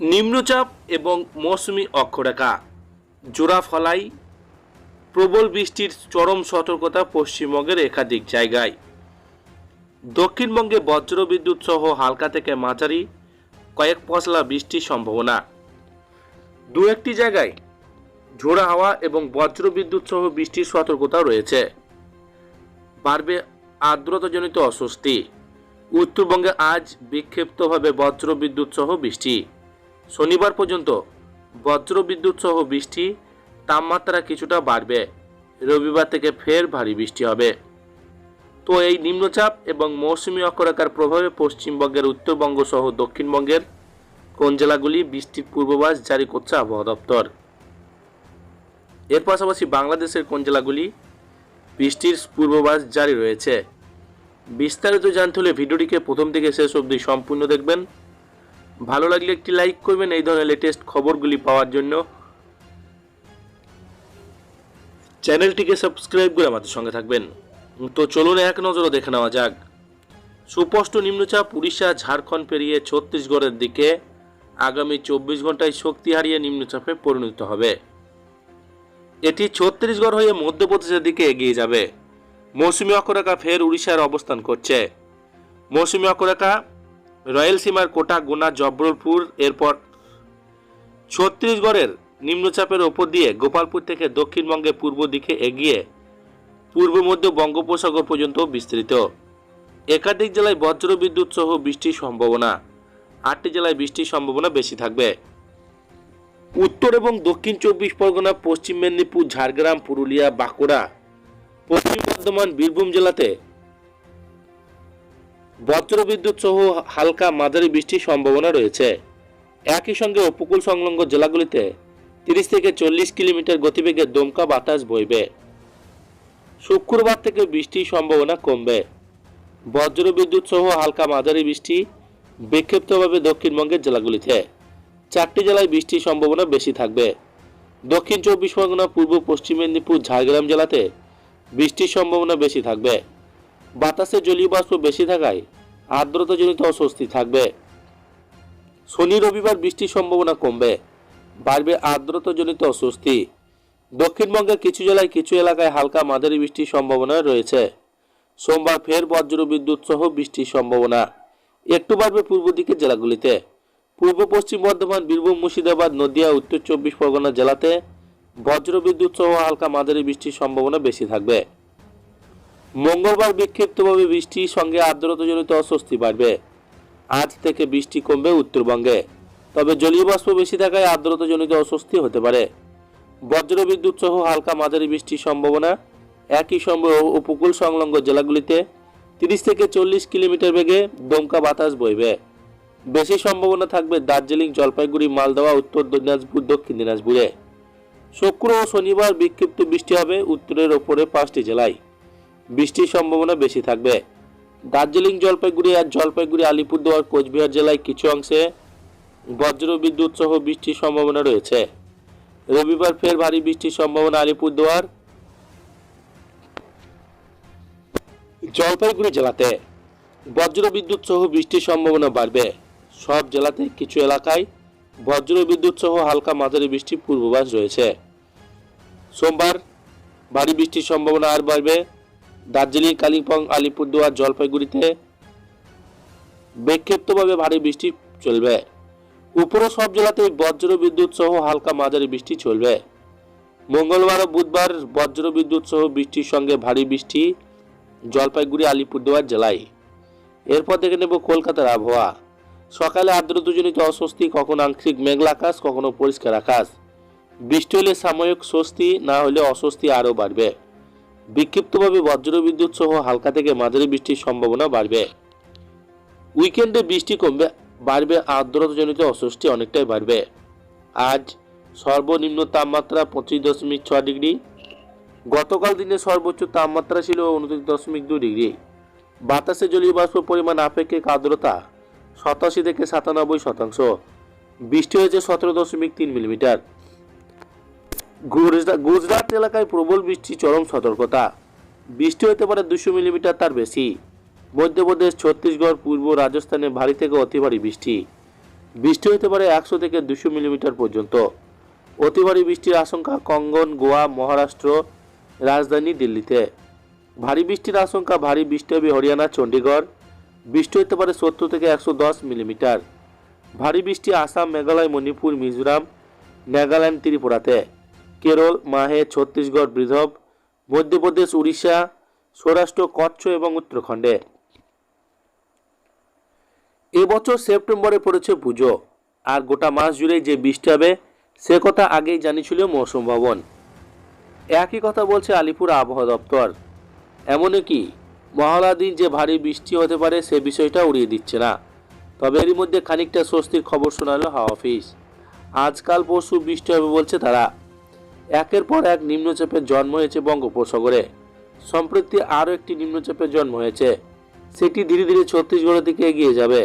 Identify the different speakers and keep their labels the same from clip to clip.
Speaker 1: নিম্নচাপ এবং মৌসুমি অক্ষরেখা। জোড়া ফলাই, প্রবল বৃষ্টির চরম সতর্কতা পশ্চিমবঙ্গের একাধিক জায়গায়। দক্ষিণবঙ্গে বজ্রবিদ্যুৎ সহ হালকা থেকে মাঝারি কয়েক পশলা বৃষ্টির সম্ভাবনা। দু একটি জায়গায় ঝোড়া হাওয়া এবং বজ্রবিদ্যুৎ সহ বৃষ্টির সতর্কতা রয়েছে। বাড়বে আর্দ্রতাজনিত অস্বস্তি। উত্তরবঙ্গে আজ বিক্ষিপ্তভাবে বজ্রবিদ্যুৎ সহ বৃষ্টি। শনিবার পর্যন্ত বজ্রবিদ্যুৎ সহ বৃষ্টি, তাপমাত্রা কিছুটা বাড়বে। রবিবার থেকে ফের ভারী বৃষ্টি হবে। তো এই নিম্নচাপ এবং মৌসুমি অক্ষরেখার প্রভাবে পশ্চিমবঙ্গের উত্তরবঙ্গ সহ দক্ষিণবঙ্গের কোন জেলাগুলি বৃষ্টির পূর্বাভাস জারি করছে আবহাওয়া দপ্তর? এর পাশাপাশি বাংলাদেশের কোন জেলাগুলি বৃষ্টির পূর্বাভাস জারি রয়েছে? বিস্তারিত জানতে হলে ভিডিওটিকে প্রথম থেকে শেষ অবধি সম্পূর্ণ দেখবেন। ভালো লাগলে একটি লাইক করবেন এই ধরনের লেটেস্ট খবরগুলি পাওয়ার জন্য। চ্যানেলটিকে সাবস্ক্রাইব করে আমাদের সঙ্গে থাকবেন। তো চলুন এক নজরে দেখে নেওয়া যাক। সুস্পষ্ট নিম্নচাপ উড়িষ্যা, ঝাড়খণ্ড পেরিয়ে ছত্তিশগড়ের দিকে আগামী চব্বিশ ঘন্টায় শক্তি হারিয়ে নিম্নচাপে পরিণত হবে। এটি ছত্তিশগড় হয়ে মধ্যপ্রদেশের দিকে এগিয়ে যাবে। মৌসুমী অক্ষরেখা ফের উড়িষ্যার অবস্থান করছে। মৌসুমী অক্ষরেখা রয়্যালসীমার কোটা গুনা জব্বলপুর এরপর ছত্তিশগড়ের নিম্নচাপের ওপর দিয়ে গোপালপুর থেকে দক্ষিণবঙ্গে পূর্ব দিকে এগিয়ে পূর্ব মধ্য বঙ্গোপসাগর পর্যন্ত বিস্তৃত। একাধিক জেলায় বজ্র বিদ্যুৎ সহ বৃষ্টির সম্ভাবনা। আটটি জেলায় বৃষ্টির সম্ভাবনা বেশি থাকবে। উত্তর এবং দক্ষিণ চব্বিশ পরগনা, পশ্চিম মেদিনীপুর, ঝাড়গ্রাম, পুরুলিয়া, বাঁকুড়া, পশ্চিম বর্ধমান, বীরভূম জেলাতে বজ্রবিদ্যুৎ সহ হালকা মাঝারি বৃষ্টির সম্ভাবনা রয়েছে। একই সঙ্গে উপকূল সংলগ্ন জেলাগুলিতে তিরিশ থেকে চল্লিশ কিলোমিটার গতিবেগে দমকা বাতাস বইবে। শুক্রবার থেকে বৃষ্টির সম্ভাবনা কমবে। বজ্রবিদ্যুৎ সহ হালকা মাঝারি বৃষ্টি বিক্ষিপ্তভাবে দক্ষিণবঙ্গের জেলাগুলিতে। চারটি জেলায় বৃষ্টির সম্ভাবনা বেশি থাকবে। দক্ষিণ চব্বিশ পরগনা, পূর্ব পশ্চিম মেদিনীপুর, ঝাড়গ্রাম জেলাতে বৃষ্টির সম্ভাবনা বেশি থাকবে। বাতাসে জলীয় বাষ্প বেশি থাকায় আর্দ্রতাজনিত অস্বস্তি থাকবে। শনি রবিবার বৃষ্টির সম্ভাবনা কমবে, বাড়বে আর্দ্রতাজনিত অস্বস্তি। দক্ষিণবঙ্গের কিছু জেলায় কিছু এলাকায় হালকা মাঝারি বৃষ্টির সম্ভাবনা রয়েছে। সোমবার ফের বজ্র বিদ্যুৎ সহ বৃষ্টির সম্ভাবনা। একটু বাড়বে পূর্ব দিকের জেলাগুলিতে। পূর্ব পশ্চিম বর্ধমান, বীরভূম, মুর্শিদাবাদ, নদিয়া, উত্তর চব্বিশ পরগনা জেলাতে বজ্র বিদ্যুৎ সহ হালকা মাঝারি বৃষ্টির সম্ভাবনা বেশি থাকবে। মঙ্গলবার বিক্ষিপ্তভাবে বৃষ্টির সঙ্গে আর্দ্রতাজনিত অস্বস্তি বাড়বে। আজ থেকে বৃষ্টি কমবে উত্তরবঙ্গে। তবে জলীয় বাষ্প বেশি থাকায় আর্দ্রতাজনিত অস্বস্তি হতে পারে। বজ্র বিদ্যুৎ সহ হালকা মাঝারি বৃষ্টির সম্ভাবনা। একই সঙ্গে উপকূল সংলগ্ন জেলাগুলিতে তিরিশ থেকে চল্লিশ কিলোমিটার বেগে দমকা বাতাস বইবে। বেশি সম্ভাবনা থাকবে দার্জিলিং, জলপাইগুড়ি মালদহ উত্তর দিনাজপুর, দক্ষিণ দিনাজপুরে। শুক্র ও শনিবার বিক্ষিপ্ত বৃষ্টি হবে উত্তরের ওপরে পাঁচটি জেলায়। বৃষ্টির সম্ভাবনা বেশি থাকবে। দার্জিলিং জলপাইগুড়ি আর জলপাইগুড়ি আলিপুরদুয়ার কোচবিহার জেলায় কিছু অংশে বজ্র বিদ্যুৎ সহ বৃষ্টির সম্ভাবনা রয়েছে। রবিবার ফের ভারী বৃষ্টির সম্ভাবনা আলিপুরদুয়ার। জলপাইগুড়ি জেলাতে বজ্র বিদ্যুৎ সহ বৃষ্টির সম্ভাবনা বাড়বে। সব জেলাতে কিছু এলাকায় বজ্র বিদ্যুৎ সহ হালকা মাঝারি বৃষ্টির পূর্বাভাস রয়েছে। সোমবার ভারী বৃষ্টির সম্ভাবনা আর বাড়বে। দার্জিলিং, কালিম্পং, আলিপুরদুয়ার, জলপাইগুড়িতে বিক্ষিপ্তভাবে ভারী বৃষ্টি চলবে। উপরও সব জেলাতেই বজ্র বিদ্যুৎ সহ হালকা মাঝারি বৃষ্টি চলবে। মঙ্গলবার ও বুধবার বজ্র বিদ্যুৎ সহ বৃষ্টির সঙ্গে ভারী বৃষ্টি জলপাইগুড়ি, আলিপুরদুয়ার জেলায়। এরপর দেখে নেব কলকাতার আবহাওয়া। সকালে আর্দ্রতাজনিত অস্বস্তি, কখনো আংশিক মেঘলা আকাশ, কখনো পরিষ্কার আকাশ। বৃষ্টি হলে সাময়িক স্বস্তি, না হলে অস্বস্তি আরও বাড়বে। বিক্ষিপ্তভাবে বজ্রবিদ্যুৎ সহ হালকা থেকে মাঝারি বৃষ্টির সম্ভাবনা বাড়বে। উইকেন্ডে বৃষ্টি কমবে, বাড়বে আর্দ্রতাজনিত অস্বস্তি অনেকটাই বাড়বে। আজ সর্বনিম্ন তাপমাত্রা পঁচিশ দশমিক ছয় ডিগ্রি, গতকাল দিনে সর্বোচ্চ তাপমাত্রা ছিল উনত্রিশ দশমিক দুই ডিগ্রি। বাতাসে জলীয় বাষ্প পরিমাণ আপেক্ষিক আর্দ্রতা সাতাশি থেকে সাতানব্বই শতাংশ। বৃষ্টি হয়েছে সতেরো দশমিক তিন মিলিমিটার। গুজরাট এলাকায় প্রবল বৃষ্টি, চরম সতর্কতা। বৃষ্টি হতে পারে দুশো মিলিমিটার তার বেশি। মধ্যপ্রদেশ, ছত্তিশগড়, পূর্ব রাজস্থানে ভারী থেকে অতি ভারী বৃষ্টি। বৃষ্টি হতে পারে একশো থেকে দুশো মিলিমিটার পর্যন্ত। অতি ভারী বৃষ্টির আশঙ্কা কঙ্গন, গোয়া, মহারাষ্ট্র, রাজধানী দিল্লিতে। ভারী বৃষ্টির আশঙ্কা ভারী বৃষ্টি হবে হরিয়ানা, চণ্ডীগড়। বৃষ্টি হতে পারে সত্তর থেকে একশো দশ মিলিমিটার। ভারী বৃষ্টি আসাম, মেঘালয়, মণিপুর, মিজোরাম, নাগাল্যান্ড, ত্রিপুরাতে। কেরল, মাহে ছত্তিশগড় বৃধব, মধ্যপ্রদেশ, উড়িষ্যা সৌরাষ্ট্র কচ্ছ এবং উত্তরাখণ্ডে। এবছর সেপ্টেম্বরে পড়েছে পুজো, আর গোটা মাস জুড়ে যে বৃষ্টি হবে, সে কথা আগেই জানিয়েছিল মৌসুম ভবন। একই কথা বলছে আলিপুর আবহাওয়া দপ্তর। এমনই কি মহলা দিন যে ভারী বৃষ্টি হতে পারে, সে বিষয়টা উড়িয়ে দিচ্ছে না। তবে এরই মধ্যে খানিকটা স্বস্তির খবর শোনালো হাওয়া অফিস। আজকাল পরশু বৃষ্টি হবে বলছে তারা। একের পর এক নিম্নচাপের জন্ম হয়েছে বঙ্গোপসাগরে। সম্প্রতি আরও একটি নিম্নচাপের জন্ম হয়েছে। সেটি ধীরে ধীরে ছত্তিশগড়ের দিকে এগিয়ে যাবে,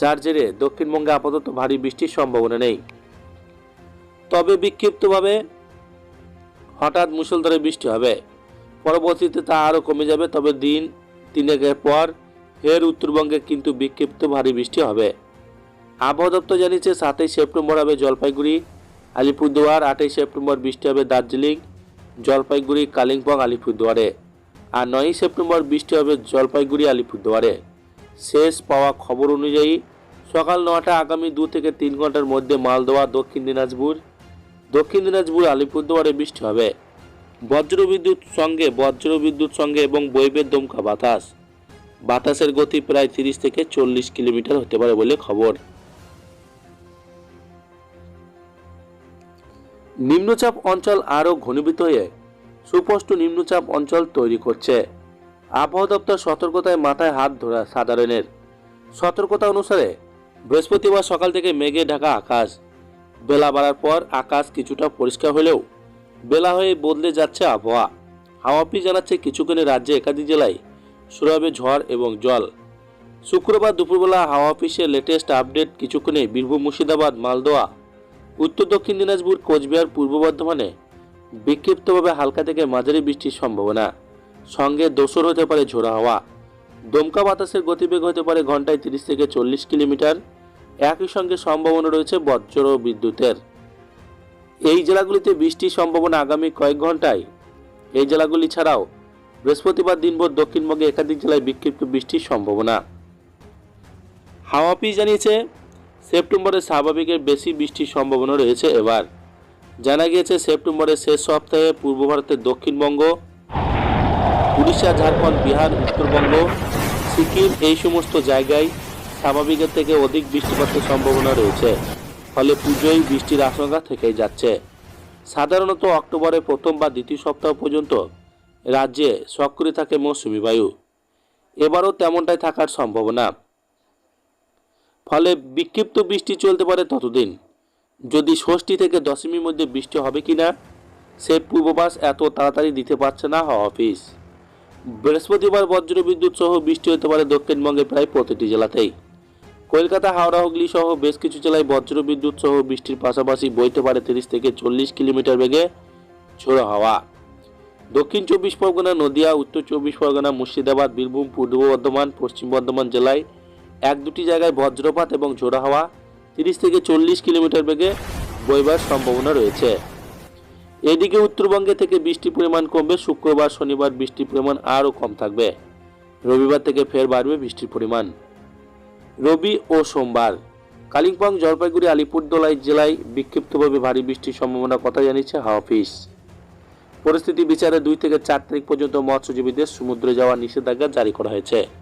Speaker 1: যার জেরে দক্ষিণবঙ্গে আপাতত ভারী বৃষ্টির সম্ভাবনা নেই। তবে বিক্ষিপ্তভাবে হঠাৎ মুষলধারে বৃষ্টি হবে। পরবর্তীতে তা আরও কমে যাবে, তবে দিন তিনেকের পর ফের উত্তরবঙ্গে কিন্তু বিক্ষিপ্ত ভারী বৃষ্টি হবে। আবহাওয়া দপ্তর জানিয়েছে সাতই সেপ্টেম্বর হবে জলপাইগুড়ি আলিপুরদুয়ার আটই সেপ্টেম্বর বৃষ্টি হবে দার্জিলিং, জলপাইগুড়ি, কালিম্পং, আলিপুরদুয়ারে। আর নয়ই সেপ্টেম্বর বৃষ্টি হবে জলপাইগুড়ি, আলিপুরদুয়ারে। শেষ পাওয়া খবর অনুযায়ী সকাল নটা আগামী দু থেকে তিন ঘণ্টার মধ্যে মালদোয়া, দক্ষিণ দিনাজপুর দক্ষিণ দিনাজপুর, আলিপুরদুয়ারে বৃষ্টি হবে। বজ্রবিদ্যুৎ সঙ্গে বজ্রবিদ্যুৎ সঙ্গে এবং বৈবের দমকা বাতাস। বাতাসের গতি প্রায় তিরিশ থেকে চল্লিশ কিলোমিটার হতে পারে বলে খবর। নিম্নচাপ অঞ্চল আরও ঘনীভূত হয়ে সুস্পষ্ট নিম্নচাপ অঞ্চল তৈরি করছে। আবহাওয়া দপ্তর সতর্কতায় মাথায় হাত ধরা সাধারণের। সতর্কতা অনুসারে বৃহস্পতিবার সকাল থেকে মেঘে ঢাকা আকাশ। বেলা বাড়ার পর আকাশ কিছুটা পরিষ্কার হলেও বেলা হয়ে বদলে যাচ্ছে আবহাওয়া। হাওয়াপি জানাচ্ছে কিছুক্ষণে রাজ্যে একাধিক জেলায় শুরু হবে ঝড় এবং জল। শুক্রবার দুপুরবেলা হাওয়া অফিসের লেটেস্ট আপডেট কিছুক্ষণে বীরভূম মুর্শিদাবাদ মালদোয়া উত্তর দক্ষিণ দিনাজপুর, কোচবিহার, পূর্ব বর্ধমানে বিক্ষিপ্তভাবে হালকা থেকে মাঝারি বৃষ্টির সম্ভাবনা। সঙ্গে দোসর হতে পারে ঝোড়া হাওয়া। দমকা বাতাসের গতিবেগ হতে পারে ঘন্টায় তিরিশ থেকে চল্লিশ কিলোমিটার। একই সঙ্গে সম্ভাবনা রয়েছে বজ্র ও বিদ্যুতের। এই জেলাগুলিতে বৃষ্টির সম্ভাবনা আগামী কয়েক ঘন্টায়। এই জেলাগুলি ছাড়াও বৃহস্পতিবার দিনভর দক্ষিণবঙ্গে একাধিক জেলায় বিক্ষিপ্ত বৃষ্টির সম্ভাবনা। হাওয়া জানিয়েছে সেপ্টেম্বরে স্বাভাবিকের বেশি বৃষ্টির সম্ভাবনা রয়েছে এবার। জানা গিয়েছে, সেপ্টেম্বরের শেষ সপ্তাহে পূর্ব ভারতের দক্ষিণবঙ্গ, উড়িষ্যা, ঝাড়খণ্ড, বিহার, উত্তরবঙ্গ, সিকিম এই সমস্ত জায়গায় স্বাভাবিকের থেকে অধিক বৃষ্টিপাতের সম্ভাবনা রয়েছে। ফলে পুজোয় বৃষ্টির আশঙ্কা থেকেই যাচ্ছে। সাধারণত অক্টোবরের প্রথম বা দ্বিতীয় সপ্তাহ পর্যন্ত রাজ্যে সক্রিয় থাকে মৌসুমি বায়ু। এবারও তেমনটাই থাকার সম্ভাবনা। ফলে বিক্ষিপ্ত বৃষ্টি চলতে পারে ততদিন। যদি ষষ্ঠী থেকে দশমীর মধ্যে বৃষ্টি হবে কি না, সে পূর্বাভাস এত তাড়াতাড়ি দিতে পারছে না হাওয়া অফিস। বৃহস্পতিবার বজ্রবিদ্যুৎ সহ বৃষ্টি হতে পারে দক্ষিণবঙ্গের প্রায় প্রতিটি জেলাতেই। কলকাতা, হাওড়া, হুগলি সহ বেশ কিছু জেলায় বজ্রবিদ্যুৎ সহ বৃষ্টির পাশাপাশি বইতে পারে তিরিশ থেকে চল্লিশ কিলোমিটার বেগে ঝোড়ো হাওয়া। দক্ষিণ চব্বিশ পরগনা, নদিয়া, উত্তর চব্বিশ পরগনা, মুর্শিদাবাদ, বীরভূম, পূর্ব বর্ধমান, পশ্চিম বর্ধমান জেলায় এক দুটি জায়গায় বজ্রপাত এবং ঝোড়ো হাওয়া তিরিশ থেকে চল্লিশ কিলোমিটার বেগে বইবার সম্ভাবনা রয়েছে। এদিকে উত্তরবঙ্গে থেকে বৃষ্টির পরিমাণ কমবে, শুক্রবার, শনিবার বৃষ্টির পরিমাণ আরও কম থাকবে। রবিবার থেকে ফের বাড়বে বৃষ্টির পরিমাণ। রবি ও সোমবার। কালিম্পং, জলপাইগুড়ি আলিপুরদোলাই জেলায় বিক্ষিপ্তভাবে ভারী বৃষ্টির সম্ভাবনার কথা জানিয়েছে হাওয়া অফিস। পরিস্থিতি বিচারে দুই থেকে চার তারিখ পর্যন্ত মৎস্যজীবীদের সমুদ্রে যাওয়ার নিষেধাজ্ঞা জারি করা হয়েছে।